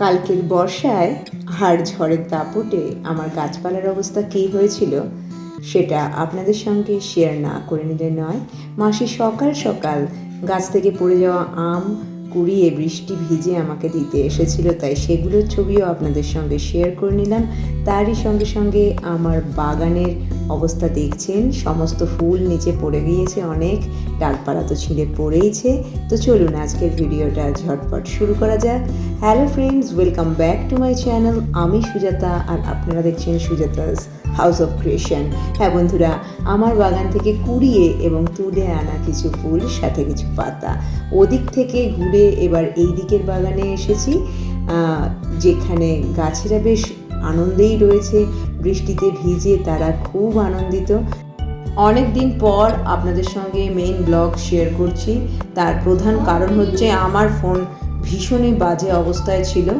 কালকের বর্ষায় আর ঝড়ের দাপটে আমার গাছপালার অবস্থা কী হয়েছিল, সেটা আপনাদের সঙ্গে শেয়ার না করে নিলে নয়। মাসি সকাল সকাল গাছ থেকে পড়ে যাওয়া আম কুড়িয়ে বৃষ্টি ভিজে আমাকে দিতে এসেছিল, তাই সেগুলোর ছবিও আপনাদের সঙ্গে শেয়ার করে নিলাম। তারই সঙ্গে সঙ্গে আমার বাগানের অবস্থা দেখছেন, সমস্ত ফুল নিচে পড়ে গিয়েছে অনেক, ডালপালা তো ছিঁড়ে পড়েইছে। তো চলুন আজকের ভিডিওটা ঝটপট শুরু করা যাক। Hello friends welcome back to my channel আমি সুজাতা আর আপনারা দেখছেন সুজাতাস হাউস অফ ক্রিয়েশন হ্যাঁ বন্ধুরা, আমার বাগান থেকে কুড়িয়ে এবং তুলে আনা কিছু ফুল, সাথে কিছু পাতা। ওদিক থেকে ঘুরে এবার এই দিকের বাগানে এসেছি। যেখানে গাছেরা বেশ আনন্দেই রয়েছে। বৃষ্টিতে ভিজে তারা খুব আনন্দিত। অনেক দিন পর আপনাদের সঙ্গে মেইন ব্লগ শেয়ার করছি। তার প্রধান কারণ হচ্ছে আমার ফোন ভীষণই বাজে অবস্থায় ছিল।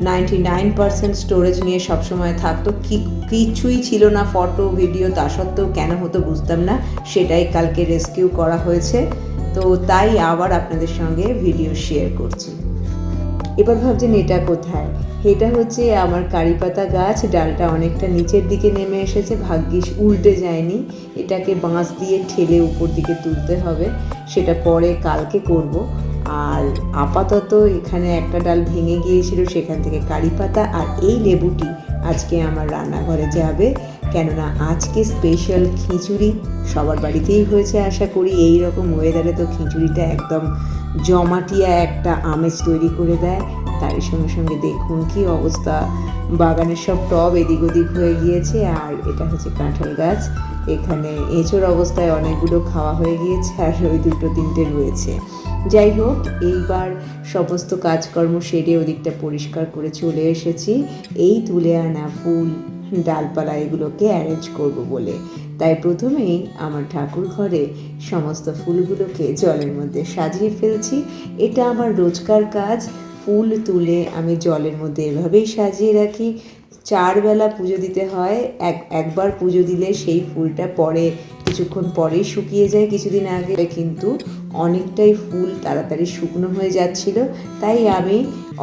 নাইনটি নাইন পার্সেন্ট স্টোরেজ নিয়ে সবসময় থাকতো। কি, কিছুই ছিল না ফটো ভিডিও তা সত্ত্বেও কেন হতো বুঝতাম না। সেটাই কালকে রেস্কিউ করা হয়েছে। তো তাই আবার আপনাদের সঙ্গে ভিডিও শেয়ার করছি। এবার ভাবছেন এটা কোথায়? এটা হচ্ছে আমার কারি পাতা গাছ। ডালটা অনেকটা নিচের দিকে নেমে এসেছে। ভাগ্যিস উল্টে যায়নি। এটাকে বাঁশ দিয়ে ঠেলে উপর দিকে তুলতে হবে। সেটা পরে কালকে করব। আর আপাতত এখানে একটা ডাল ভেঙে গিয়েছিল, সেখান থেকে কারি পাতা আর এই লেবুটি আজকে আমার রান্নাঘরে যাবে। কেননা আজকে স্পেশাল খিচুড়ি সবার বাড়িতেই হয়েছে আশা করি। এই রকম ওয়েদারে তো খিচুড়িটা একদম জমাটিয়া একটা আমেজ তৈরি করে দেয়। তারই সঙ্গে সঙ্গে দেখুন কি অবস্থা। বাগানের সব টব এদিক ওদিক হয়ে গিয়েছে আর এটা হচ্ছে কাঁঠাল গাছ। এখানে এঁচোর অবস্থায় অনেকগুলো খাওয়া হয়ে গিয়েছে আর ওই দুটো তিনটে রয়েছে। যাই হোক, এইবার সমস্ত কাজকর্ম সেরে ওদিকটা পরিষ্কার করে চলে এসেছি। এই তুলে আনা ফুল, ডালপালা এগুলোকে অ্যারেঞ্জ করব বলে। তাই প্রথমেই আমার ঠাকুর ঘরে সমস্ত ফুলগুলোকে জলের মধ্যে সাজিয়ে ফেলছি। এটা আমার রোজকার কাজ। ফুল তুলে আমি জলের মধ্যে এভাবেই সাজিয়ে রাখি। চারবেলা পুজো দিতে হয়। এক, একবার পুজো দিলে সেই ফুলটা পরে কিছুক্ষণ পরেই শুকিয়ে যায় কিছুদিন আগে। কিন্তু অনেকটাই ফুল তাড়াতাড়ি শুকনো হয়ে যাচ্ছিল। তাই আমি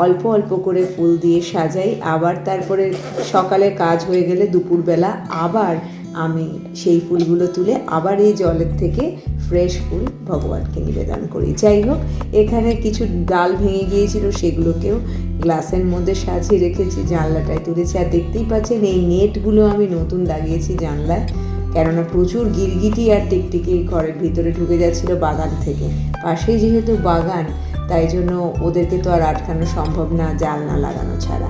অল্প অল্প করে ফুল দিয়ে সাজাই। আবার তারপরে সকালে কাজ হয়ে গেলে দুপুরবেলা আবার আমি সেই ফুলগুলো তুলে আবার এই জলের থেকে ফ্রেশ ফুল ভগবানকে নিবেদন করি। যাই হোক, এখানে কিছু ডাল ভেঙে গিয়েছিল, সেগুলোকেও গ্লাসের মধ্যে সাজিয়ে রেখেছি, জানলাটায় তুলেছি। আর দেখতেই পাচ্ছেন, এই নেটগুলো আমি নতুন লাগিয়েছি জানলায়। কেননা প্রচুর গিরগিটি আর টিকটিকি ঘরের ভিতরে ঢুকে যাচ্ছিল বাগান থেকে। পাশেই যেহেতু বাগান, তাই জন্য ওদেরকে তো আর আটকানো সম্ভব না জাল না লাগানো ছাড়া।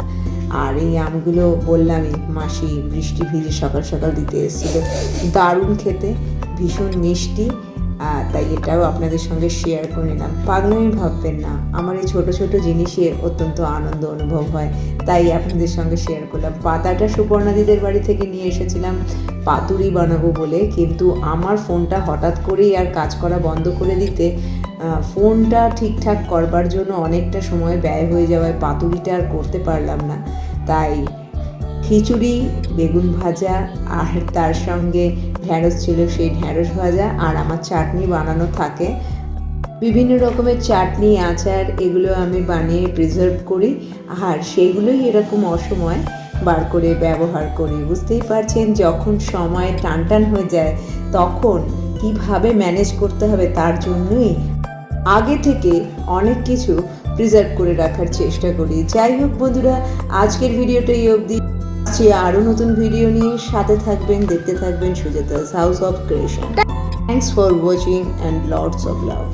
আর এই আমগুলো বললামই, মাসি বৃষ্টি ভিজে সকাল সকাল দিতে এসেছিল। দারুণ খেতে, ভীষণ মিষ্টি তাই এটাও আপনাদের সঙ্গে শেয়ার করে নিলাম। পাগলামি ভাববেন না, আমার এই ছোটো ছোটো জিনিসের অত্যন্ত আনন্দ অনুভব হয়। তাই আপনাদের সঙ্গে শেয়ার করলাম। পাতাটা সুপর্ণাদিদের বাড়ি থেকে নিয়ে এসেছিলাম। পাতুরি বানাবো বলে, কিন্তু আমার ফোনটা হঠাৎ করেই আর কাজ করা বন্ধ করে দিতে ফোনটা ঠিকঠাক করবার জন্য অনেকটা সময় ব্যয় হয়ে যাওয়ায় পাতুরিটা আর করতে পারলাম না। তাই খিচুড়ি, বেগুন ভাজা আর তার সঙ্গে ঢ্যাঁড়স ছিল, সেই ঢ্যাঁড়স ভাজা আর আমার চাটনি বানানো থাকে। বিভিন্ন রকমের চাটনি, আচার, এগুলো আমি বানিয়ে প্রিজার্ভ করি। আর সেইগুলোই এরকম অসময় বার করে ব্যবহার করি, বুঝতেই পারছেন? যখন সময় টান টান হয়ে যায়, তখন কীভাবে ম্যানেজ করতে হবে তার জন্যই আগে থেকে অনেক কিছু প্রিজার্ভ করে রাখার চেষ্টা করি। যাই হোক বন্ধুরা, আজকের ভিডিওটা এই অবধি। আসছি আরও নতুন ভিডিও নিয়ে সাথে থাকবেন, দেখতে থাকবেন Sujata's house of creation thanks for watching and lots of love